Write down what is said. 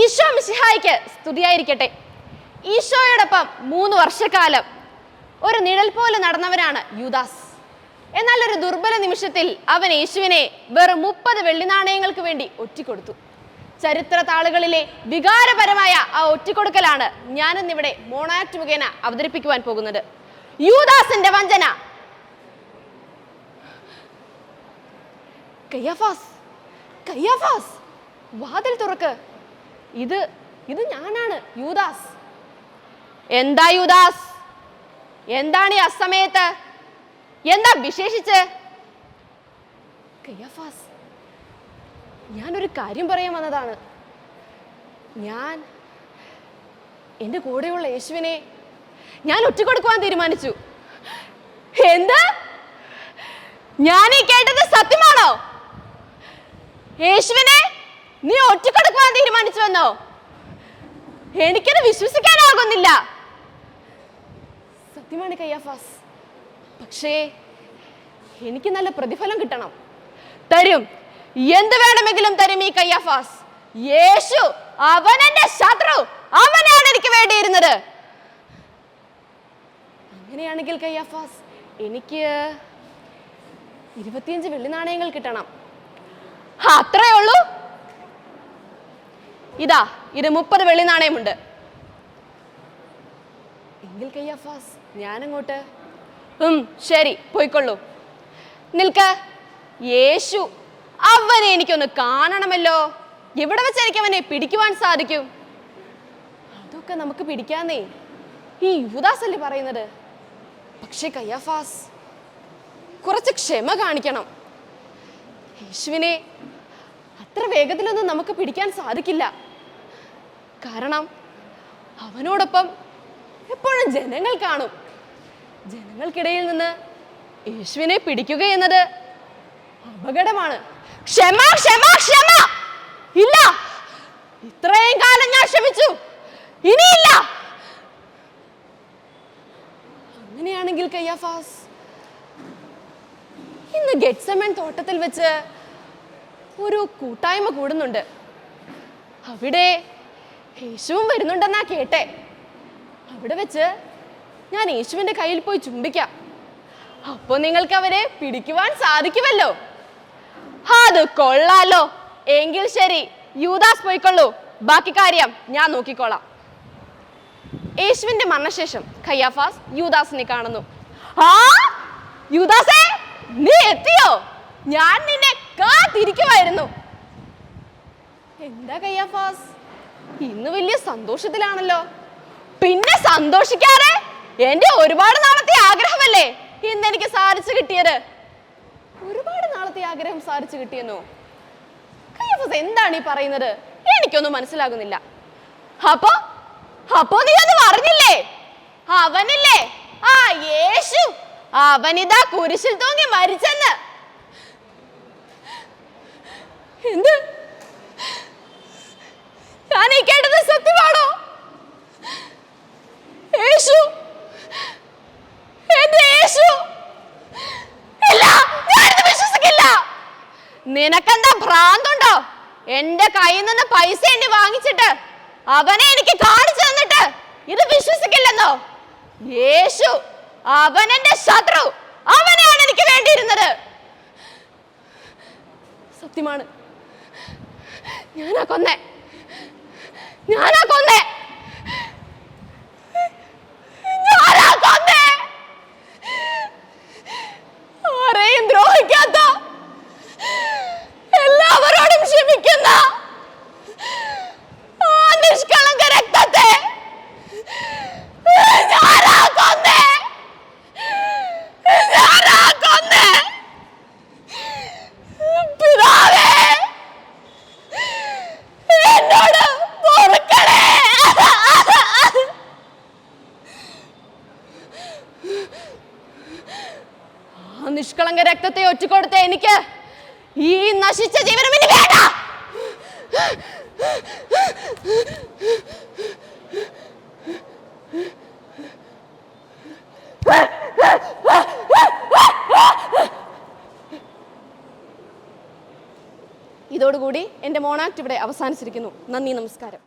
ഈശോ മിശിഹായിക്ക് സ്തുതിയായിരിക്കട്ടെ. ഈശോയോടൊപ്പം മൂന്ന് വർഷക്കാലം ഒരു നിഴൽ പോലെ നടന്നവനാണ് യുദാസ്. എന്നാൽ ഒരു ദുർബല നിമിഷത്തിൽ അവൻ യേശുവിനെ വെറും മുപ്പത് വെള്ളി നാണയങ്ങൾക്ക് വേണ്ടി ഒറ്റിക്കൊടുത്തു. ചരിത്ര താളുകളിലെ വികാരപരമായ ആ ഒറ്റിക്കൊടുക്കലാണ് ഞാനിന്നിവിടെ മോണാക്ട് മുഖേന അവതരിപ്പിക്കുവാൻ പോകുന്നത്. യൂദാസിന്റെ വഞ്ചന. കയ്യഫാസ് കയ്യഫാസ് വാതിൽ തുറക്ക്. ഇത് ഇത് ഞാനാണ് യൂദാസ്. എന്താ യൂദാസ്? എന്താണ് ഈ അസമയത്ത്? എന്താ വിശേഷിച്ച്? കയ്യഫാസ് ഞാനൊരു കാര്യം പറയാൻ വന്നതാണ്. ഞാൻ എന്റെ കൂടെയുള്ള യേശുവിനെ ഞാൻ ഒറ്റക്കൊടുക്കുവാൻ തീരുമാനിച്ചു. എന്താ? ഞാൻ ഈ കേട്ടത് സത്യമാണോ? യേശുവിനെ നീ ഒറ്റക്കെടുക്കാൻ തീരുമാനിച്ചു വന്നോ എനിക്കത് വിശ്വസിക്കാനാകുന്നില്ല. സത്യമാണ് കയ്യാഫാസ് പക്ഷേ എനിക്ക് നല്ല പ്രതിഫലം കിട്ടണം. തരും. എന്ത് വേണമെങ്കിലും തരും ഈ കയ്യാഫാസ് യേശു അവൻ എന്റെ ശത്രു. അവനാണ് എനിക്ക് വേണ്ടിയിരുന്നത്. അങ്ങനെയാണെങ്കിൽ കയ്യാഫാസ് എനിക്ക് ഇരുപത്തിയഞ്ച് വെള്ളി നാണയങ്ങൾ കിട്ടണം. അത്രേ ഉള്ളൂ? ഇതാ ഇത് മുപ്പത് വെള്ളി നാണയമുണ്ട്. എങ്കിൽ കയ്യഫാസ് ഞാനങ്ങോട്ട്. ഉം ശരി പോയിക്കൊള്ളൂ. നിൽക്ക. യേശു അവനെ എനിക്കൊന്ന് കാണണമല്ലോ. എവിടെ വെച്ചായിരിക്കും അവനെ പിടിക്കുവാൻ സാധിക്കും? അതൊക്കെ നമുക്ക് പിടിക്കാന്നേ. ഈ യുവദാസ് അല്ലേ പറയുന്നത്? പക്ഷേ കയ്യാഫാസ് കുറച്ച് ക്ഷമ കാണിക്കണം. യേശുവിനെ അത്ര വേഗത്തിലൊന്നും നമുക്ക് പിടിക്കാൻ സാധിക്കില്ല. കാരണം അവനോടൊപ്പം എപ്പോഴും ജനങ്ങൾ കാണും. ജനങ്ങൾക്കിടയിൽ നിന്ന് യേശുവിനെ പിടിക്കുക എന്നത് അപകടമാണ്. ക്ഷമ ക്ഷമ ക്ഷമ! ഇല്ല! ഇത്രയും കാലം ഞാൻ ക്ഷമിച്ചു. ഇനിയില്ല! അങ്ങനെയാണെങ്കിൽ കയ്യാഫാസ് ഇന്ന് ഗെറ്റ്സമൻ തോട്ടത്തിൽ വെച്ച് ഒരു കൂട്ടായ്മ കൂടുന്നുണ്ട്. അവിടെ യേശുവും വരുന്നുണ്ടെന്നാ കേട്ടെ. അവിടെ വെച്ച് ഞാൻ യേശുവിന്റെ കയ്യിൽ പോയി ചുംബിക്കാം. അപ്പോൾ നിങ്ങൾക്ക് അവരെ പിടിക്കുവാൻ സാധിക്കുമല്ലോ. അത് കൊള്ളാലോ. എങ്കിൽ ശരി യൂദാസ് പോയിക്കൊള്ളൂ. ബാക്കി കാര്യം ഞാൻ നോക്കിക്കോളാം. യേശുവിന്റെ മരണശേഷം ഖയ്യാഫാസ് യൂദാസിനെ കാണുന്നു. ആ യൂദാസേ നീ എത്തിയോ? ഞാൻ നിന്നെ കാത്തിരിക്കുമായിരുന്നു എന്താ കയ്യാഫാസ്? ഇന്ന് വലിയ സന്തോഷത്തിലാണല്ലോ. പിന്നെ സന്തോഷിക്കാറെ എന്റെ ഒരുപാട് നാളത്തെ ആഗ്രഹമല്ലേ ഇന്ന് എനിക്ക് സാധിച്ചു കിട്ടിയത്? ഒരുപാട് നാളത്തെ ആഗ്രഹം സാധിച്ചു കിട്ടിയെന്നോ? കയ്യഫാസ് എന്താണ് ഈ പറയുന്നത്? എനിക്കൊന്നും മനസ്സിലാകുന്നില്ല. അപ്പോ അപ്പോ നീ അത് പറഞ്ഞില്ലേ? അവനില്ലേ? ആ യേശു. അവനിതാ കുരിശിൽ തൂങ്ങി മരിച്ചെന്ന്. എന്ത് ഞാൻ ഈ കേട്ടത് സത്യമാണോ യേശു എന്റെ യേശു ഇല്ല ഞാനിത് വിശ്വസിക്കില്ല നിനക്കെന്താ ഭ്രാന്തുണ്ടോ? എന്റെ കയ്യിൽ നിന്ന് പൈസ എണ്ണി വാങ്ങിച്ചിട്ട് അവനെ എനിക്ക് കാണിച്ചു തന്നിട്ട് ഇത് വിശ്വസിക്കില്ലെന്നോ? യേശു അവൻ എന്റെ ശത്രു. അവനെയാണ് എനിക്ക് വേണ്ടിയിരുന്നത്. സത്യമാണ്. ഞാനാ കൊന്നേ. ഞാനാ കൊന്നേ ഞാനാ കൊന്നേ ആരെയും ദ്രോഹിക്കാത്ത എല്ലാവരോടും ക്ഷമിക്കുന്ന ആ നിഷ്കളങ്ക രക്തത്തെ ഞാനാ കൊന്നേ ഞാനാ കൊന്നേ പിതാവേ എന്നോട് പൊറുക്കണേ ആ നിഷ്കളങ്ക രക്തത്തെ ഒറ്റിക്കൊടുത്ത എനിക്ക് ഈ നശിച്ച ജീവനം ഇനി വേണ്ട. ഇതോടുകൂടി എന്റെ മോണാക്ട് ഇവിടെ അവസാനിച്ചിരിക്കുന്നു. നന്ദി നമസ്കാരം.